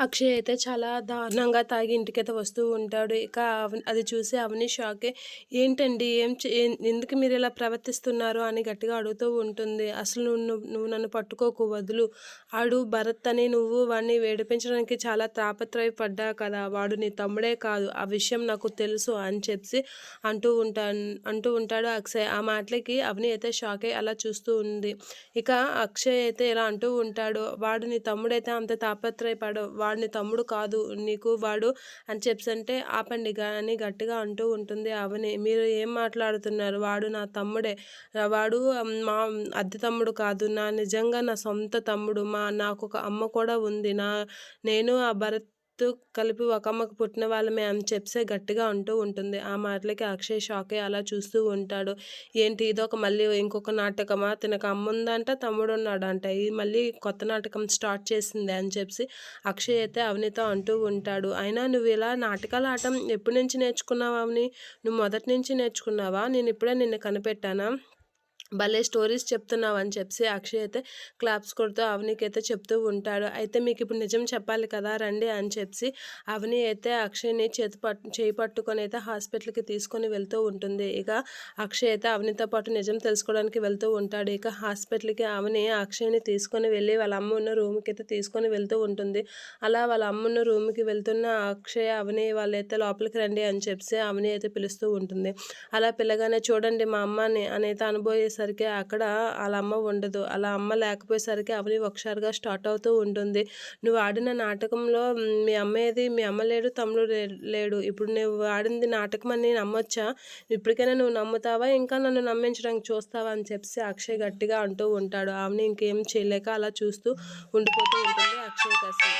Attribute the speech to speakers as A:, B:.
A: అక్షయ్ అయితే చాలా దారుణంగా తాగి ఇంటికైతే వస్తూ ఉంటాడు. ఇక అది చూసి అవని షాకే. ఏంటండి? ఏం ఎందుకు మీరు ఇలా ప్రవర్తిస్తున్నారు? అని గట్టిగా అడుగుతూ ఉంటుంది. అసలు నువ్వు నువ్వు- నువ్వు నన్ను పట్టుకోకు వదులు. ఆడు భరత్ అని నువ్వు వాడిని వేడిపించడానికి చాలా తాపత్రయపడ్డా కదా. వాడు నీ తమ్ముడే కాదు. ఆ విషయం నాకు తెలుసు అని చెప్పి అంటూ ఉంటాను అంటూ ఉంటాడు అక్షయ్. ఆ మాటలకి అవని అయితే షాక్ అయ్యి అలా చూస్తూ ఉంది. ఇక అక్షయ్ అయితే ఇలా అంటూ ఉంటాడు. వాడు నీ తమ్ముడైతే అంత తాపత్రయపడు వాడిని తమ్ముడు కాదు నీకు వాడు అని చెప్పి అంటే ఆపండి అని గట్టిగా అంటూ ఉంటుంది అవని మీరు ఏం మాట్లాడుతున్నారు? వాడు నా తమ్ముడే. వాడు మా అద్దె తమ్ముడు కాదు నా నిజంగా నా సొంత తమ్ముడు. మా నాకు ఒక అమ్మ కూడా ఉంది. నా నేను ఆ భరత్ కలిపి ఒక అమ్మకు పుట్టిన వాళ్ళమే అని చెప్పే గట్టిగా అంటూ ఉంటుంది. ఆ మాటలకి అక్షయ్ షాక్ అయ్యి అలా చూస్తూ ఉంటాడు. ఏంటి ఇదొక మళ్ళీ ఇంకొక నాటకమా? తనకు అమ్మ ఉందంట తమ్ముడు ఉన్నాడంట ఇది మళ్ళీ కొత్త నాటకం స్టార్ట్ చేసింది అని చెప్పి అక్షయ్ అయితే అవనితో అంటూ ఉంటాడు. అయినా నువ్వు ఇలా నాటకాలు ఆడటం ఎప్పటి నుంచి నేర్చుకున్నావా అవని? నువ్వు మొదటి నుంచి నేర్చుకున్నావా? నేను ఇప్పుడే నిన్ను కనిపెట్టానా? భలే స్టోరీస్ చెప్తున్నావు అని చెప్పి అక్షయ్ అయితే క్లాప్స్ కొడుతూ అవనికి అయితే చెప్తూ ఉంటాడు. అయితే మీకు ఇప్పుడు నిజం చెప్పాలి కదా రండి అని చెప్పి అవని అయితే అక్షయ్ని చేతి పట్టు చేయి పట్టుకొని అయితే హాస్పిటల్కి తీసుకొని వెళ్తూ ఉంటుంది. ఇక అక్షయ్ అయితే అవనితో పాటు నిజం తెలుసుకోవడానికి వెళ్తూ ఉంటాడు. ఇక హాస్పిటల్కి అవని అక్షయ్ని తీసుకొని వెళ్ళి వాళ్ళ అమ్మ ఉన్న రూమ్కి అయితే తీసుకొని వెళ్తూ ఉంటుంది. అలా వాళ్ళ అమ్మ ఉన్న రూమ్కి వెళ్తున్న అక్షయ్ అవని వాళ్ళైతే లోపలికి రండి అని చెప్పి అవని అయితే పిలుస్తూ ఉంటుంది. అలా పిల్లగానే చూడండి మా అమ్మని అనైతే అనుభవ వచ్చేసరికి అక్కడ వాళ్ళ అమ్మ ఉండదు. అలా అమ్మ లేకపోయేసరికి అవని ఒకసారిగా స్టార్ట్ అవుతూ ఉంటుంది. నువ్వు ఆడిన నాటకంలో మీ అమ్మ ఏది మీ అమ్మ లేడు తమ్ముడు లేడు. ఇప్పుడు నువ్వు ఆడింది నాటకం అని నమ్మొచ్చా? ఇప్పటికైనా నువ్వు నమ్ముతావా? ఇంకా నన్ను నమ్మించడానికి చూస్తావా? అని చెప్పి అక్షయ్ గట్టిగా అంటూ ఉంటాడు. ఆమెని ఇంకేం చేయలేక అలా చూస్తూ ఉండిపోతూ ఉంటుంది అక్షయ్ కసి.